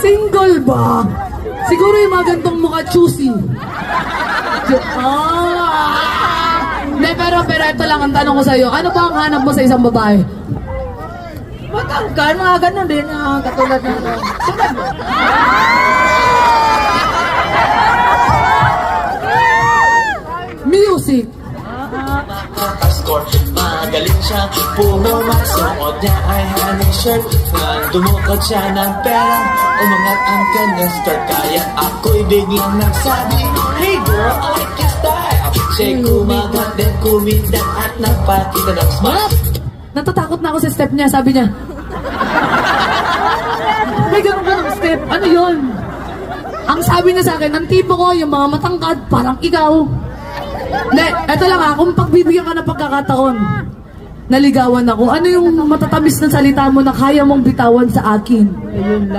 Single ba? Siguro yung mga gantong mukha choosy. Ah! Hindi, pero, pero ito lang ang tanong ko sa'yo. Ano ba ang hanap mo sa isang babae? Matangkad, mga ganun din, ah, katulad ng... Tulad mo. Music. Score, magaling siya Pumasok niya ay honey shirt Nang dumukot siya ng pera Umangat ang kanyang skirt Kaya ako'y biglang nagsabi Hey girl, I like your style Siya'y kumagat din kumindat At nagpakita ng smile Natatakot na ako sa step niya, sabi niya. May ganun ganun step. Ano yun? Ang sabi niya sa akin, ang tipo ko, yung mga matangkad, parang ikaw. Hindi, eto lang ha, kung pagbibigyan ka ng pagkakataon, naligawan ako, ano yung matatamis na salita mo na kaya mong bitawan sa akin? Ayun lang.